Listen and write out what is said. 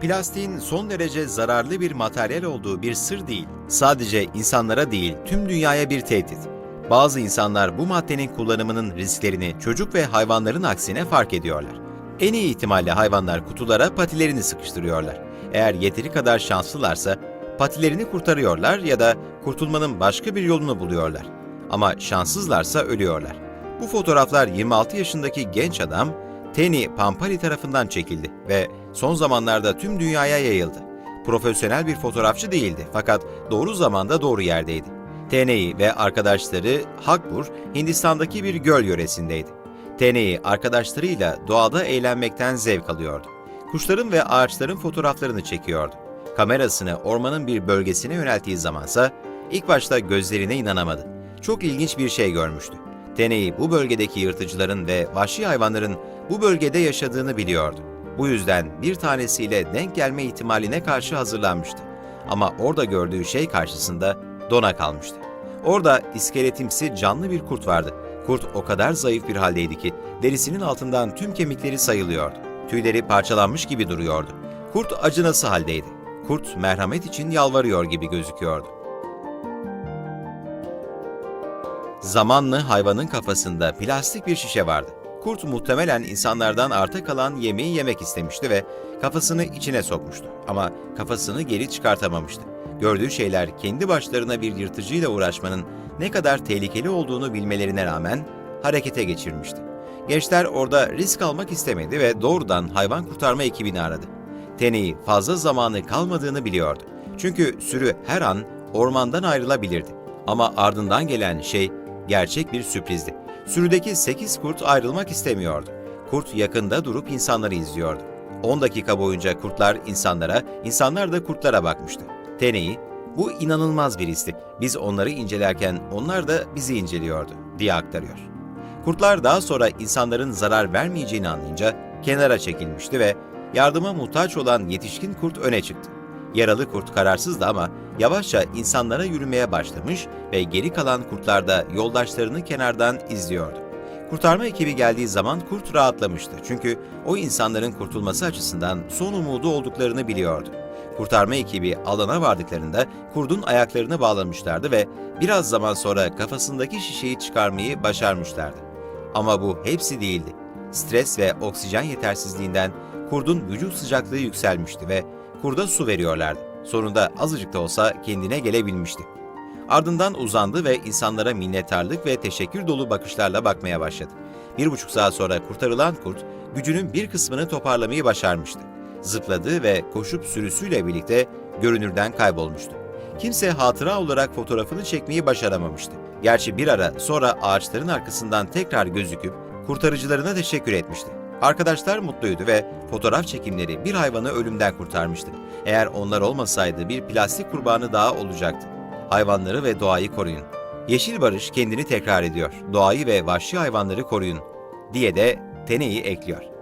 Plastiğin son derece zararlı bir materyal olduğu bir sır değil. Sadece insanlara değil, tüm dünyaya bir tehdit. Bazı insanlar bu maddenin kullanımının risklerini çocuk ve hayvanların aksine fark ediyorlar. En iyi ihtimalle hayvanlar kutulara patilerini sıkıştırıyorlar. Eğer yeteri kadar şanslılarsa patilerini kurtarıyorlar ya da kurtulmanın başka bir yolunu buluyorlar. Ama şanssızlarsa ölüyorlar. Bu fotoğraflar 26 yaşındaki genç adam Teni Pampali tarafından çekildi ve son zamanlarda tüm dünyaya yayıldı. Profesyonel bir fotoğrafçı değildi fakat doğru zamanda doğru yerdeydi. Tenei ve arkadaşları Hakbur, Hindistan'daki bir göl yöresindeydi. Tenei arkadaşlarıyla doğada eğlenmekten zevk alıyordu. Kuşların ve ağaçların fotoğraflarını çekiyordu. Kamerasını ormanın bir bölgesine yönelttiği zamansa ilk başta gözlerine inanamadı. Çok ilginç bir şey görmüştü. Tenei bu bölgedeki yırtıcıların ve vahşi hayvanların bu bölgede yaşadığını biliyordu. Bu yüzden bir tanesiyle denk gelme ihtimaline karşı hazırlanmıştı. Ama orada gördüğü şey karşısında dona kalmıştı. Orada iskeletimsi canlı bir kurt vardı. Kurt o kadar zayıf bir haldeydi ki derisinin altından tüm kemikleri sayılıyordu. Tüyleri parçalanmış gibi duruyordu. Kurt acınası haldeydi. Kurt merhamet için yalvarıyor gibi gözüküyordu. Zamanlı hayvanın kafasında plastik bir şişe vardı. Kurt muhtemelen insanlardan arta kalan yemeği yemek istemişti ve kafasını içine sokmuştu. Ama kafasını geri çıkartamamıştı. Gördüğü şeyler kendi başlarına bir yırtıcıyla uğraşmanın ne kadar tehlikeli olduğunu bilmelerine rağmen harekete geçirmişti. Gençler orada risk almak istemedi ve doğrudan hayvan kurtarma ekibini aradı. Tenei fazla zamanı kalmadığını biliyordu. Çünkü sürü her an ormandan ayrılabilirdi. Ama ardından gelen şey gerçek bir sürprizdi. Sürüdeki 8 kurt ayrılmak istemiyordu. Kurt yakında durup insanları izliyordu. 10 dakika boyunca kurtlar insanlara, insanlar da kurtlara bakmıştı. Tenei, bu inanılmaz bir histi. Biz onları incelerken onlar da bizi inceliyordu, diye aktarıyor. Kurtlar daha sonra insanların zarar vermeyeceğini anlayınca kenara çekilmişti ve yardıma muhtaç olan yetişkin kurt öne çıktı. Yaralı kurt kararsızdı ama yavaşça insanlara yürümeye başlamış ve geri kalan kurtlar da yoldaşlarını kenardan izliyordu. Kurtarma ekibi geldiği zaman kurt rahatlamıştı çünkü o insanların kurtulması açısından son umudu olduklarını biliyordu. Kurtarma ekibi alana vardıklarında kurdun ayaklarını bağlamışlardı ve biraz zaman sonra kafasındaki şişeyi çıkarmayı başarmışlardı. Ama bu hepsi değildi. Stres ve oksijen yetersizliğinden kurdun vücut sıcaklığı yükselmişti ve kurda su veriyorlardı. Sonunda azıcık da olsa kendine gelebilmişti. Ardından uzandı ve insanlara minnettarlık ve teşekkür dolu bakışlarla bakmaya başladı. Bir buçuk saat sonra kurtarılan kurt, gücünün bir kısmını toparlamayı başarmıştı. Zıpladı ve koşup sürüsüyle birlikte görünürden kaybolmuştu. Kimse hatıra olarak fotoğrafını çekmeyi başaramamıştı. Gerçi bir ara sonra ağaçların arkasından tekrar gözüküp kurtarıcılarına teşekkür etmişti. Arkadaşlar mutluydu ve fotoğraf çekimleri bir hayvanı ölümden kurtarmıştı. Eğer onlar olmasaydı bir plastik kurbanı daha olacaktı. Hayvanları ve doğayı koruyun. Yeşil Barış kendini tekrar ediyor. Doğayı ve vahşi hayvanları koruyun diye de Tenei ekliyor.